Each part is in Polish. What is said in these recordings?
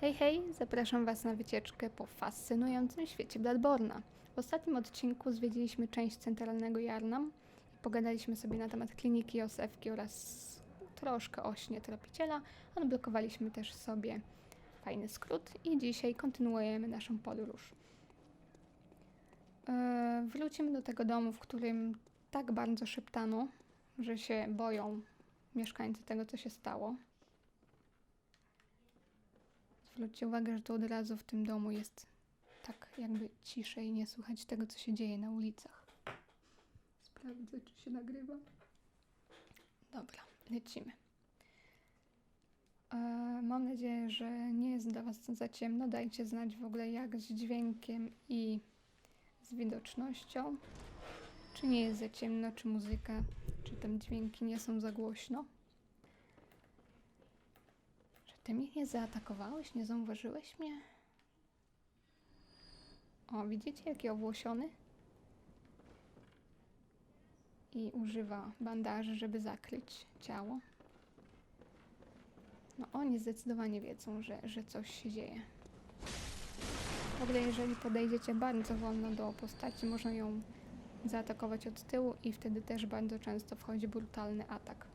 Hej, hej! Zapraszam Was na wycieczkę po fascynującym świecie Bloodborna. W ostatnim odcinku zwiedziliśmy część centralnego Jarnam i pogadaliśmy sobie na temat kliniki Josefki oraz troszkę o śnie tropiciela. Odblokowaliśmy też sobie fajny skrót i dzisiaj kontynuujemy naszą podróż. Eee, wrócimy do tego domu, w którym tak bardzo szeptano, że się boją mieszkańcy tego, co się stało. Zwróćcie uwagę, że to od razu w tym domu jest tak jakby ciszej, nie słychać tego, co się dzieje na ulicach. Sprawdzę, czy się nagrywa. Dobra, lecimy. E, mam nadzieję, że nie jest dla Was za ciemno. Dajcie znać w ogóle, jak z dźwiękiem i z widocznością. Czy nie jest za ciemno, czy muzyka, czy tam dźwięki nie są za głośno. Ty mnie nie zaatakowałeś? Nie zauważyłeś mnie? O, widzicie, jaki owłosiony? I używa bandaży, żeby zakryć ciało. No, oni zdecydowanie wiedzą, że, że coś się dzieje. W ogóle, jeżeli podejdziecie bardzo wolno do postaci, można ją zaatakować od tyłu i wtedy też bardzo często wchodzi brutalny atak.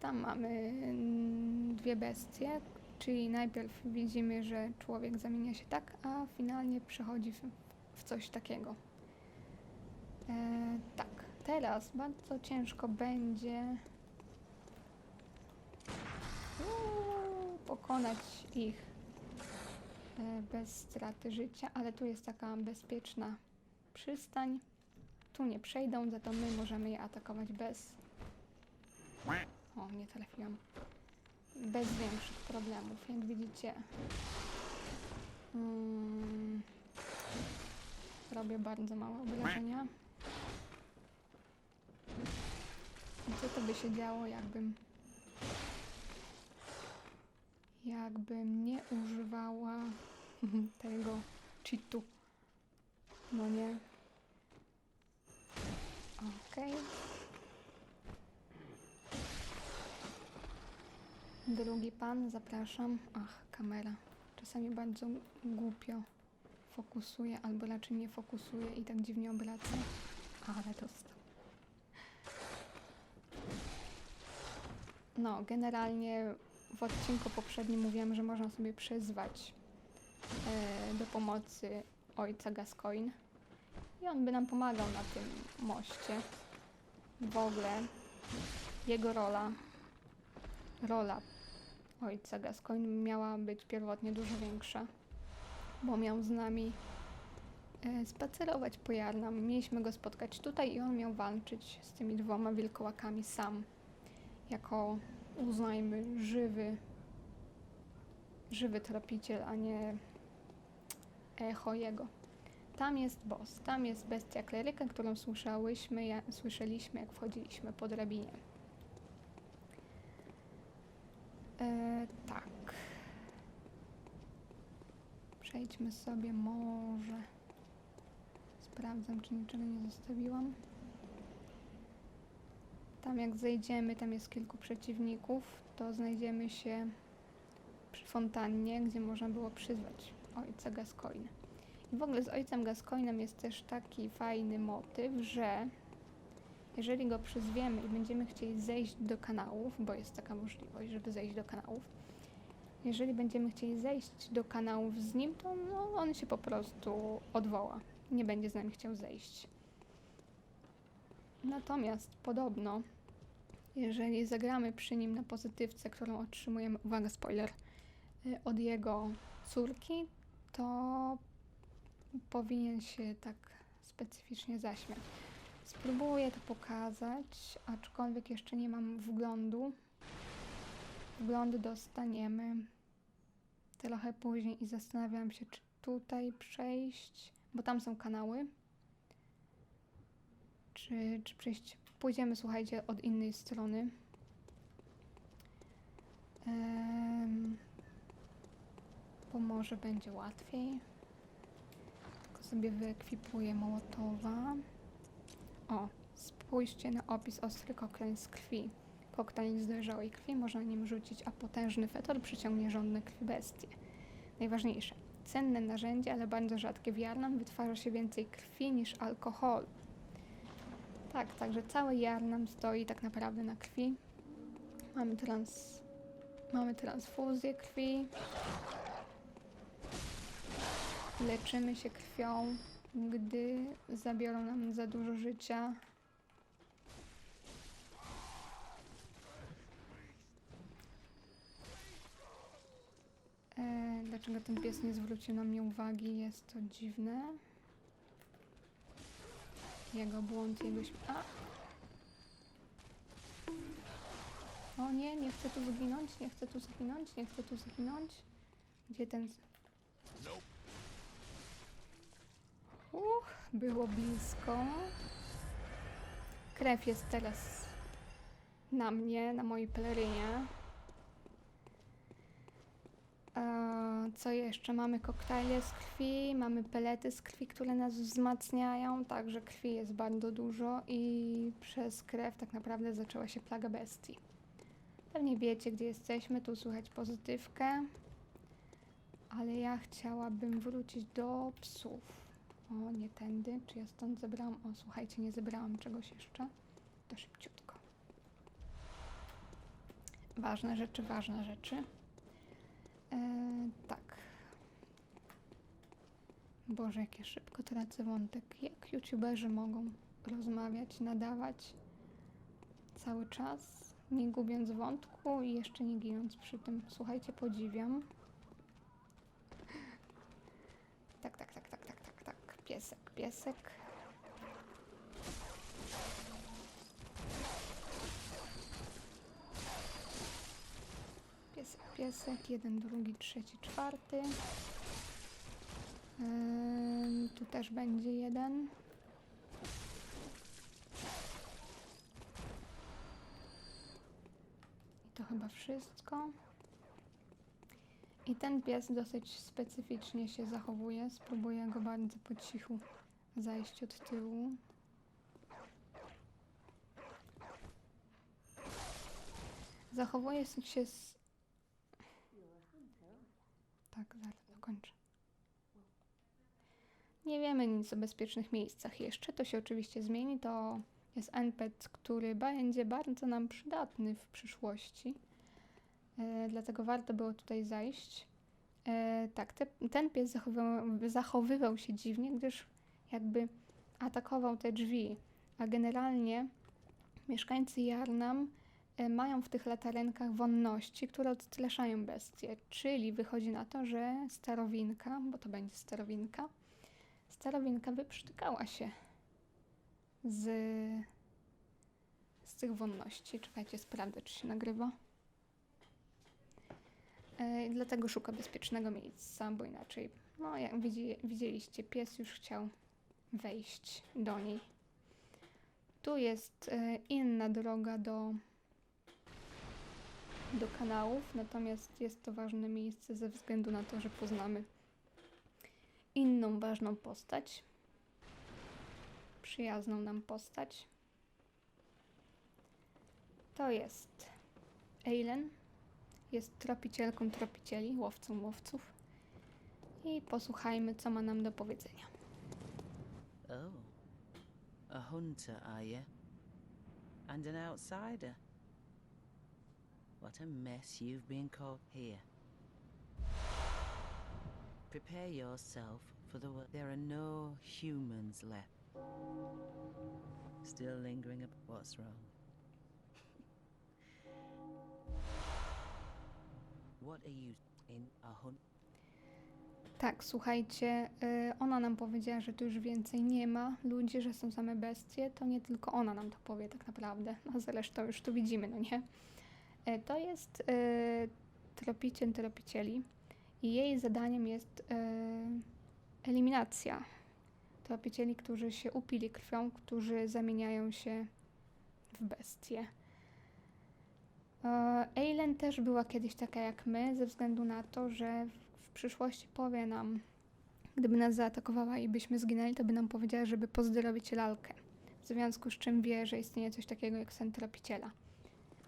Tam mamy mm, dwie bestie, czyli najpierw widzimy, że człowiek zamienia się tak, a finalnie przechodzi w, w coś takiego. E, tak, teraz bardzo ciężko będzie uuu, pokonać ich e, bez straty życia, ale tu jest taka bezpieczna przystań. Tu nie przejdą, za to my możemy je atakować bez nie. Bez większych problemów. Jak widzicie, mm, robię bardzo małe obrażenia. Co to by się działo, jakbym jakbym nie używała tego cheatu. No nie. Okej. Drugi pan, zapraszam. Ach, kamera. Czasami bardzo głupio fokusuje, albo raczej nie fokusuje i tak dziwnie obraca. Ale dostał. No, generalnie w odcinku poprzednim mówiłam, że można sobie przyzwać e, do pomocy ojca Gascoigne. I on by nam pomagał na tym moście. W ogóle jego rola, rola ojca Gascoigne miała być pierwotnie dużo większa, bo miał z nami e, spacerować po Jarnam. Mieliśmy go spotkać tutaj i on miał walczyć z tymi dwoma wilkołakami sam, jako uznajmy żywy, żywy tropiciel, a nie echo jego. Tam jest boss, tam jest bestia kleryka, którą słyszałyśmy, ja, słyszeliśmy, jak wchodziliśmy po drabinie. E, tak. Przejdźmy sobie może. Sprawdzam, czy niczego nie zostawiłam. Tam jak zejdziemy, tam jest kilku przeciwników, to znajdziemy się przy fontannie, gdzie można było przyzwać ojca Gascoigne. I w ogóle z ojcem Gascoinem jest też taki fajny motyw, że jeżeli go przyzwiemy i będziemy chcieli zejść do kanałów, bo jest taka możliwość, żeby zejść do kanałów, jeżeli będziemy chcieli zejść do kanałów z nim, to no, on się po prostu odwoła. Nie będzie z nami chciał zejść. Natomiast podobno, jeżeli zagramy przy nim na pozytywce, którą otrzymujemy, uwaga, spoiler, y, od jego córki, to powinien się tak specyficznie zaśmiać. Spróbuję to pokazać, aczkolwiek jeszcze nie mam wglądu. Wgląd dostaniemy trochę później i zastanawiam się, czy tutaj przejść, bo tam są kanały. Czy, czy przejść? Pójdziemy, słuchajcie, od innej strony. Bo może będzie łatwiej. Tylko sobie wyekwipuję Mołotowa. O, spójrzcie na opis ostrych okręt z krwi. Koktajl z dojrzałej krwi można nim rzucić, a potężny fetor przyciągnie żądne krwi bestie. Najważniejsze. Cenne narzędzie, ale bardzo rzadkie w Jarnam wytwarza się więcej krwi niż alkoholu. Tak, także cały Jarnam stoi tak naprawdę na krwi. Mamy trans... Mamy transfuzję krwi. Leczymy się krwią, gdy zabiorą nam za dużo życia. E, dlaczego ten pies nie zwrócił na mnie uwagi? Jest to dziwne. Jego błąd, jego śm- A! O nie, nie chcę tu zginąć, nie chcę tu zginąć, nie chcę tu zginąć. Gdzie ten... z- Uch, było blisko. Krew jest teraz na mnie, na mojej pelerynie. Eee, Co jeszcze? Mamy koktajle z krwi, mamy pelety z krwi, które nas wzmacniają, także krwi jest bardzo dużo i przez krew tak naprawdę zaczęła się plaga bestii. Pewnie wiecie, gdzie jesteśmy, tu słychać pozytywkę, ale ja chciałabym wrócić do psów. O, nie tędy. Czy ja stąd zebrałam? O, słuchajcie, nie zebrałam czegoś jeszcze. To szybciutko. Ważne rzeczy, ważne rzeczy. Eee, tak. Boże, jakie szybko tracę wątek. Jak youtuberzy mogą rozmawiać, nadawać cały czas, nie gubiąc wątku i jeszcze nie gijąc przy tym. Słuchajcie, podziwiam. Tak, tak, tak, tak, tak, tak, tak. Piesek, piesek. Piesek, piesek. Jeden, drugi, trzeci, czwarty. Ym, tu też będzie jeden. I to chyba wszystko. I ten pies dosyć specyficznie się zachowuje. Spróbuję go bardzo po cichu zajść od tyłu. Zachowuje się z... Tak, zaraz dokończę. Nie wiemy nic o bezpiecznych miejscach jeszcze. To się oczywiście zmieni. To jest NPC, który będzie bardzo nam przydatny w przyszłości. E, dlatego warto było tutaj zajść. E, tak, te, ten pies zachowywał, zachowywał się dziwnie, gdyż jakby atakował te drzwi, a generalnie mieszkańcy Jarnam e, mają w tych latarenkach wonności, które odstraszają bestie, czyli wychodzi na to, że starowinka, bo to będzie starowinka, starowinka wyprztykała się z, z tych wonności. Czekajcie, sprawdzę, czy się nagrywa. E, dlatego szuka bezpiecznego miejsca, bo inaczej, no jak widzi, widzieliście, pies już chciał wejść do niej. Tu jest e, inna droga do, do kanałów, natomiast jest to ważne miejsce ze względu na to, że poznamy inną ważną postać, przyjazną nam postać. To jest Eilen, jest tropicielką tropicieli, łowcą łowców. I posłuchajmy, co ma nam do powiedzenia. Oh. A hunter, are you? And an outsider? What a mess you've been caught here. Prepare yourself for the wo- There are no humans left. Still lingering about What's wrong? Tak, słuchajcie, y, ona nam powiedziała, że tu już więcej nie ma ludzi, że są same bestie. To nie tylko ona nam to powie tak naprawdę. No zresztą już tu widzimy, no nie? Y, To jest y, tropiciel tropicieli i jej zadaniem jest eliminacja tropicieli, którzy się upili krwią, którzy zamieniają się w bestie. Eileen też była kiedyś taka jak my, ze względu na to, że w przyszłości powie nam, gdyby nas zaatakowała i byśmy zginęli, to by nam powiedziała, żeby pozdrowić lalkę. W związku z czym wie, że istnieje coś takiego jak sen tropiciela.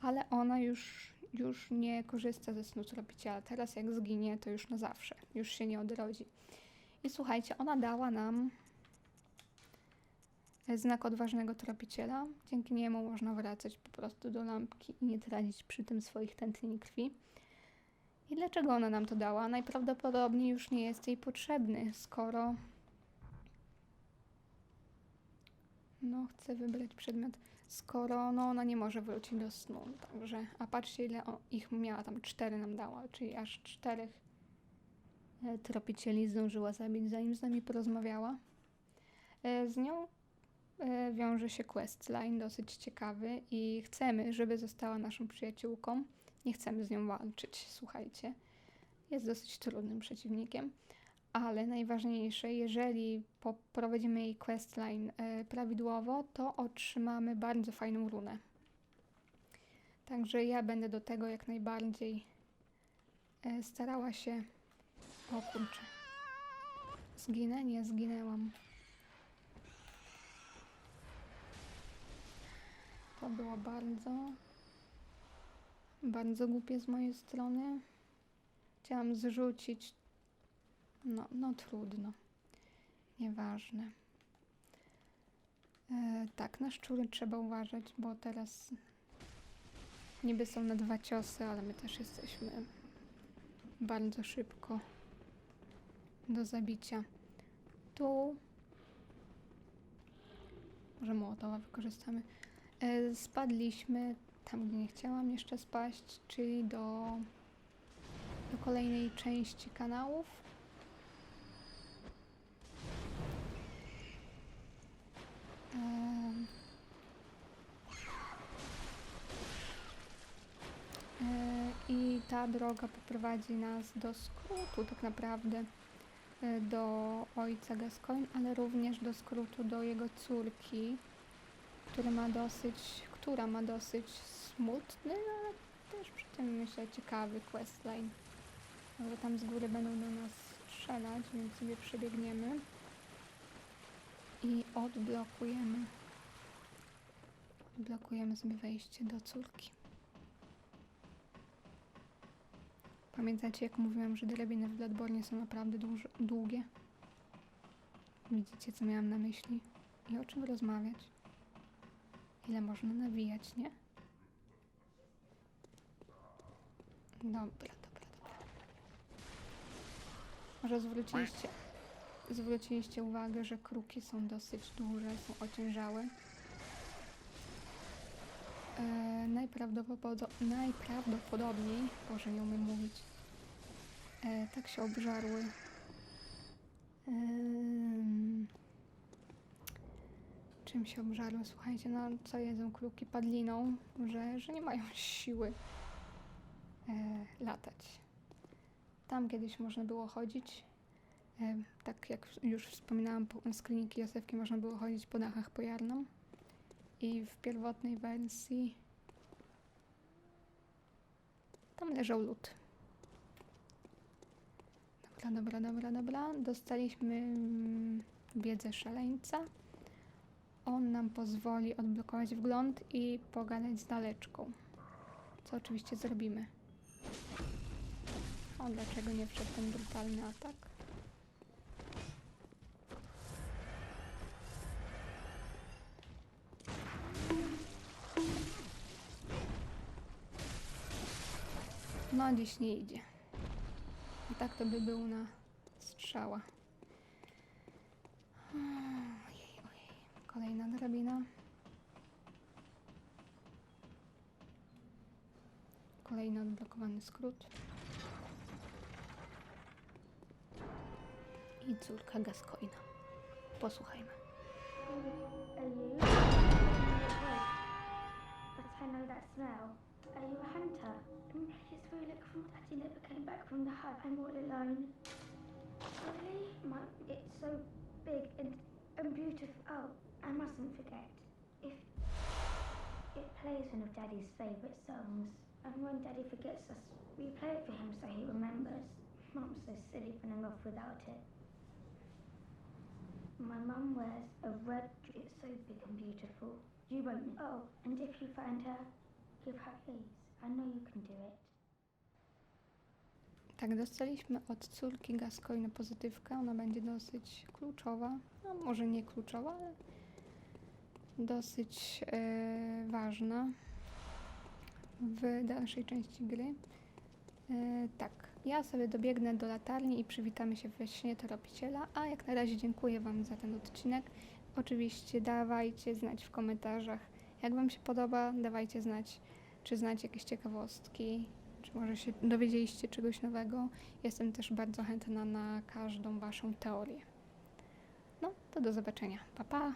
ale ona już, już nie korzysta ze snu tropiciela. Teraz jak zginie, to już na zawsze, już się nie odrodzi. I słuchajcie, ona dała nam znak odważnego tropiciela. Dzięki niemu można wracać po prostu do lampki i nie tracić przy tym swoich tętni krwi. I dlaczego ona nam to dała? Najprawdopodobniej już nie jest jej potrzebny, skoro. No, chcę wybrać przedmiot. Skoro no, ona nie może wrócić do snu. Także, a patrzcie, ile ich miała tam. Cztery nam dała, czyli aż czterech e, tropicieli zdążyła zabić, zanim z nami porozmawiała. E, z nią wiąże się questline dosyć ciekawy i chcemy, żeby została naszą przyjaciółką. Nie chcemy z nią walczyć, słuchajcie. Jest dosyć trudnym przeciwnikiem, ale najważniejsze, jeżeli poprowadzimy jej questline e, prawidłowo, to otrzymamy bardzo fajną runę. Także ja będę do tego jak najbardziej e, starała się. O kurczę. Zginę? Nie, zginęłam. To było bardzo, bardzo głupie z mojej strony. Chciałam zrzucić. No, no trudno. Nieważne. E, tak, na szczury trzeba uważać, bo teraz niby są na dwa ciosy, ale my też jesteśmy bardzo szybko do zabicia. Tu może Mołotowa wykorzystamy. E, spadliśmy tam, gdzie nie chciałam jeszcze spaść, czyli do, do kolejnej części kanałów. E, I ta droga poprowadzi nas do skrótu tak naprawdę e, do ojca Gascoigne, ale również do skrótu do jego córki, który ma dosyć, która ma dosyć smutny, ale też przy tym myślę ciekawy questline. Ale tam z góry będą do nas strzelać, więc sobie przebiegniemy i odblokujemy. Odblokujemy sobie wejście do córki. Pamiętacie, jak mówiłam, że drabiny w Bloodborne są naprawdę długie? Widzicie, co miałam na myśli i o czym rozmawiać? Ile można nawijać, nie? Dobra, dobra, dobra. Może zwróciliście, zwróciliście uwagę, że kruki są dosyć duże, są ociężałe. E, najprawdopodo- najprawdopodobniej, Boże, nie umiem mówić, e, tak się obżarły. Em, czym się obżarły? Słuchajcie, no co jedzą kruki padliną, że, że nie mają siły e, latać. Tam kiedyś można było chodzić, e, tak jak już wspominałam, po, z kliniki można było chodzić po dachach po Jarnom. I w pierwotnej wersji tam leżał lód. Dobra, dobra, dobra, dobra. Dostaliśmy mm, wiedzę szaleńca. On nam pozwoli odblokować wgląd i pogadać z daleczką. Co oczywiście zrobimy. O, dlaczego nie wszedł ten brutalny atak? No, dziś nie idzie. I tak to by był na strzała. Ojej. Kolejna drabina. Kolejny odblokowany skrót. I córka Gascoina. Posłuchajmy. Oh, I mustn't forget. If it plays one of Daddy's favourite songs, and when Daddy forgets us, we play it for him so he remembers. Mum's so silly running off without it. My mum wears a red. dress. It's so big and beautiful. You won't. Oh, and if you find her, Give her, please. I know you can do it. Tak, dostaliśmy od córki Gascoigne pozytywkę. Ona będzie dosyć kluczowa. No, może nie kluczowa, ale dosyć e, ważna w dalszej części gry. E, tak, ja sobie dobiegnę do latarni i przywitamy się we śnie tropiciela, a jak na razie dziękuję Wam za ten odcinek. Oczywiście dawajcie znać w komentarzach, jak Wam się podoba, dawajcie znać, czy znacie jakieś ciekawostki, czy może się dowiedzieliście czegoś nowego. Jestem też bardzo chętna na każdą Waszą teorię. No, to do zobaczenia. Pa, pa!